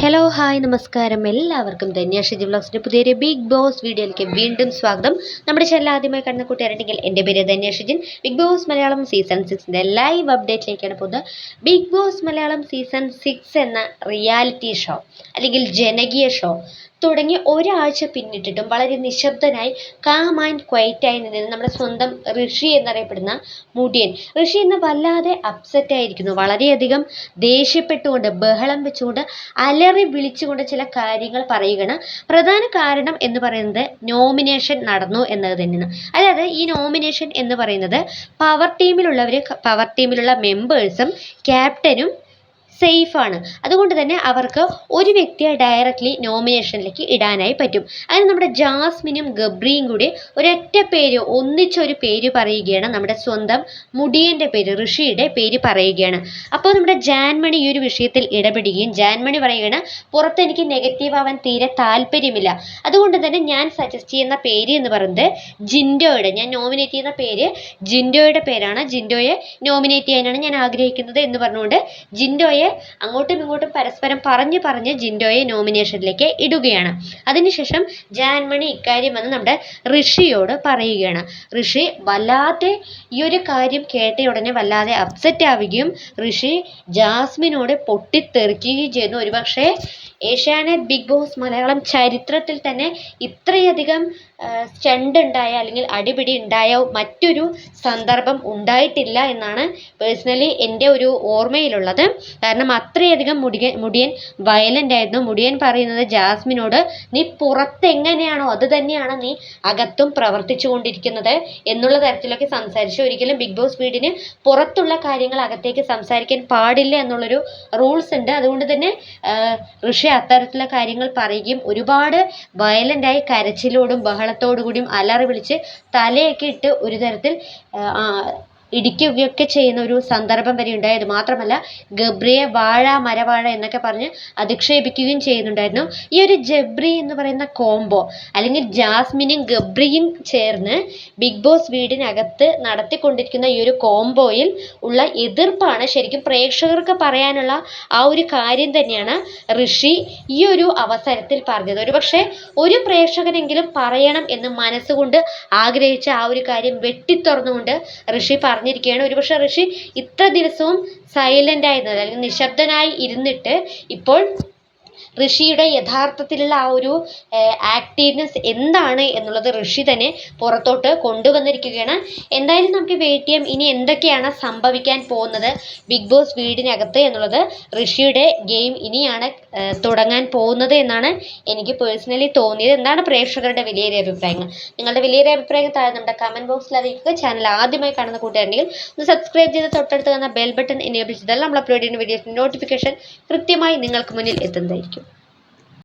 Hello hi നമസ്കാരം. എല്ലാവർക്കും ധന്യാഷി വ്ലോഗ്സിന്റെ പുതിയൊരു ബിഗ് ബോസ് വീഡിയോയിലേക്ക് വീണ്ടും സ്വാഗതം. നമ്മുടെ ചാനൽ ആദ്യമായി കണ്ണ കൂട്ടുകാരുണ്ടെങ്കിൽ എന്റെ പേര് Dhanya Shijin Bigg Boss Malayalam season സിക്സിന്റെ live അപ്ഡേറ്റിലേക്കാണ് പോകുന്നത്. Bigg Boss Malayalam season six എന്ന റിയാലിറ്റി ഷോ അല്ലെങ്കിൽ ജനകീയ ഷോ തുടങ്ങി ഒരാഴ്ച പിന്നിട്ടിട്ടും വളരെ നിശബ്ദനായി കാം ആൻഡ് ക്വയറ്റായി നിന്നിരുന്ന നമ്മുടെ സ്വന്തം ഋഷി എന്നറിയപ്പെടുന്ന മുടിയൻ. ഋഷി ഇന്ന് വല്ലാതെ അപ്സെറ്റ് ആയിരിക്കുന്നു. വളരെയധികം ദേഷ്യപ്പെട്ടുകൊണ്ട് ബഹളം വെച്ചുകൊണ്ട് അലറി വിളിച്ചുകൊണ്ട് ചില കാര്യങ്ങൾ പറയുകയാണ്. പ്രധാന കാരണം എന്ന് പറയുന്നത് നോമിനേഷൻ നടന്നു എന്നത് തന്നെയാണ്. അതായത് ഈ നോമിനേഷൻ എന്ന് പറയുന്നത് പവർ ടീമിലുള്ളവർ പവർ ടീമിലുള്ള മെമ്പേഴ്സും ക്യാപ്റ്റനും സേഫാണ് അതുകൊണ്ട് തന്നെ അവർക്ക് ഒരു വ്യക്തിയെ ഡയറക്റ്റ്ലി നോമിനേഷനിലേക്ക് ഇടാനായി പറ്റും. അതിന് നമ്മുടെ ജാസ്മിനും ഗബ്രിയും കൂടി ഒരൊറ്റ പേര് ഒന്നിച്ചൊരു പേര് പറയുകയാണ് നമ്മുടെ സ്വന്തം മുടിയന്റെ പേര് ഋഷിയുടെ പേര് പറയുകയാണ്. അപ്പോൾ നമ്മുടെ ജാൻമണി ഈ ഒരു വിഷയത്തിൽ ഇടപെടുകയും ജാൻമണി പറയുകയാണ് പുറത്ത് എനിക്ക് നെഗറ്റീവ് ആവാൻ തീരെ താല്പര്യമില്ല. അതുകൊണ്ട് തന്നെ ഞാൻ സജസ്റ്റ് ചെയ്യുന്ന പേര് എന്ന് പറയുന്നത് ജിൻഡോയുടെ ഞാൻ നോമിനേറ്റ് ചെയ്യുന്ന പേര് ജിൻഡോയുടെ പേരാണ്. ജിൻഡോയെ നോമിനേറ്റ് ചെയ്യാനാണ് ഞാൻ ആഗ്രഹിക്കുന്നത് എന്ന് പറഞ്ഞുകൊണ്ട് ജിൻഡോയെ അങ്ങോട്ടും ഇങ്ങോട്ടും പരസ്പരം പറഞ്ഞ് പറഞ്ഞ് ജിൻഡോയെ നോമിനേഷനിലേക്ക് ഇടുകയാണ്. അതിനുശേഷം ജാൻമണി ഇക്കാര്യം വന്ന് നമ്മുടെ ഋഷിയോട് പറയുകയാണ്. ഋഷി വല്ലാതെ ഈ ഒരു കാര്യം കേട്ട ഉടനെ വല്ലാതെ അപ്സെറ്റ് ആവുകയും ഋഷി ജാസ്മിനോട് പൊട്ടിത്തെറിക്കുകയും ചെയ്യുന്നു. ഒരുപക്ഷെ ഏഷ്യാനെറ്റ് ബിഗ് ബോസ് മലയാളം ചരിത്രത്തിൽ തന്നെ ഇത്രയധികം സ്റ്റണ്ടുണ്ടായ അല്ലെങ്കിൽ അടിപിടി ഉണ്ടായ മറ്റൊരു സന്ദർഭം ഉണ്ടായിട്ടില്ല എന്നാണ് പേഴ്സണലി എന്റെ ഒരു ഓർമ്മയിലുള്ളത്. കാരണം അത്രയധികം മുടിയൻ മുടിയൻ വയലന്റ് ആയിരുന്നു. മുടിയൻ പറയുന്നത് ജാസ്മിനോട് നീ പുറത്തെങ്ങനെയാണോ അത് തന്നെയാണ് നീ അകത്തും പ്രവർത്തിച്ചു കൊണ്ടിരിക്കുന്നത് എന്നുള്ള തരത്തിലൊക്കെ സംസാരിച്ചു. ഒരിക്കലും ബിഗ് ബോസ് വീടിന് പുറത്തുള്ള കാര്യങ്ങൾ അകത്തേക്ക് സംസാരിക്കാൻ പാടില്ല എന്നുള്ളൊരു റൂൾസ് ഉണ്ട്. അതുകൊണ്ട് തന്നെ ഋഷി അത്തരത്തിലുള്ള കാര്യങ്ങൾ പറയുകയും ഒരുപാട് വയലന്റായി കരച്ചിലോടും ബഹളത്തോടു കൂടിയും അലറി വിളിച്ച് തലയൊക്കെ ഇട്ട് ഒരു തരത്തിൽ ഇടിക്കുകയൊക്കെ ചെയ്യുന്ന ഒരു സന്ദർഭം വരെ ഉണ്ടായത് മാത്രമല്ല ഗബ്രിയെ വാഴ മരവാഴ എന്നൊക്കെ പറഞ്ഞ് അധിക്ഷേപിക്കുകയും ചെയ്യുന്നുണ്ടായിരുന്നു. ഈ ഒരു ജബ്രി എന്ന് പറയുന്ന കോംബോ അല്ലെങ്കിൽ ജാസ്മിനും ഗബ്രിയും ചേർന്ന് ബിഗ് ബോസ് വീടിനകത്ത് നടത്തിക്കൊണ്ടിരിക്കുന്ന ഈ ഒരു കോംബോയിൽ ഉള്ള എതിർപ്പാണ് ശരിക്കും പ്രേക്ഷകർക്ക് പറയാനുള്ള ആ ഒരു കാര്യം തന്നെയാണ് ഋഷി ഈ ഒരു അവസരത്തിൽ പറഞ്ഞത്. ഒരുപക്ഷെ ഒരു പ്രേക്ഷകനെങ്കിലും പറയണം എന്ന് മനസ്സുകൊണ്ട് ആഗ്രഹിച്ച ആ ഒരു കാര്യം വെട്ടിത്തുറന്നുകൊണ്ട് ഋഷി പറഞ്ഞിരിക്കുകയാണ്. ഒരുപക്ഷെ ഋഷി ഇത്ര ദിവസവും സൈലന്റ് ആയിരുന്നത് അല്ലെങ്കിൽ നിശബ്ദനായി ഇരുന്നിട്ട് ഇപ്പോൾ ഋഷിയുടെ യഥാർത്ഥത്തിലുള്ള ആ ഒരു ആക്റ്റീവ്നെസ് എന്താണ് എന്നുള്ളത് ഋഷി തന്നെ പുറത്തോട്ട് കൊണ്ടുവന്നിരിക്കുകയാണ്. എന്തായാലും നമുക്ക് വെയിറ്റ് ചെയ്യാം ഇനി എന്തൊക്കെയാണ് സംഭവിക്കാൻ പോകുന്നത് ബിഗ് ബോസ് വീടിനകത്ത് എന്നുള്ളത് ഋഷിയുടെ ഗെയിം ഇനിയാണ് തുടങ്ങാൻ പോകുന്നത് എന്നാണ് എനിക്ക് പേഴ്സണലി തോന്നിയത്. എന്താണ് പ്രേക്ഷകരുടെ വിലയേറിയ അഭിപ്രായങ്ങൾ? നിങ്ങളുടെ വിലയേറിയ അഭിപ്രായങ്ങൾ താഴെ നമ്മുടെ കമന്റ് ബോക്സിൽ അറിയിക്കുക. ചാനൽ ആദ്യമായി കാണുന്ന കൂട്ടുകാരുണ്ടെങ്കിൽ ഒന്ന് സബ്സ്ക്രൈബ് ചെയ്ത് തൊട്ടടുത്ത് തന്ന ബെൽ ബട്ടൺ എനേബിൾ ചെയ്താൽ നമ്മൾ അപ്ലോഡ് ചെയ്യുന്ന വീഡിയോസിന്റെ നോട്ടിഫിക്കേഷൻ കൃത്യമായി നിങ്ങൾക്ക് മുന്നിൽ എത്തുന്നതായിരിക്കും.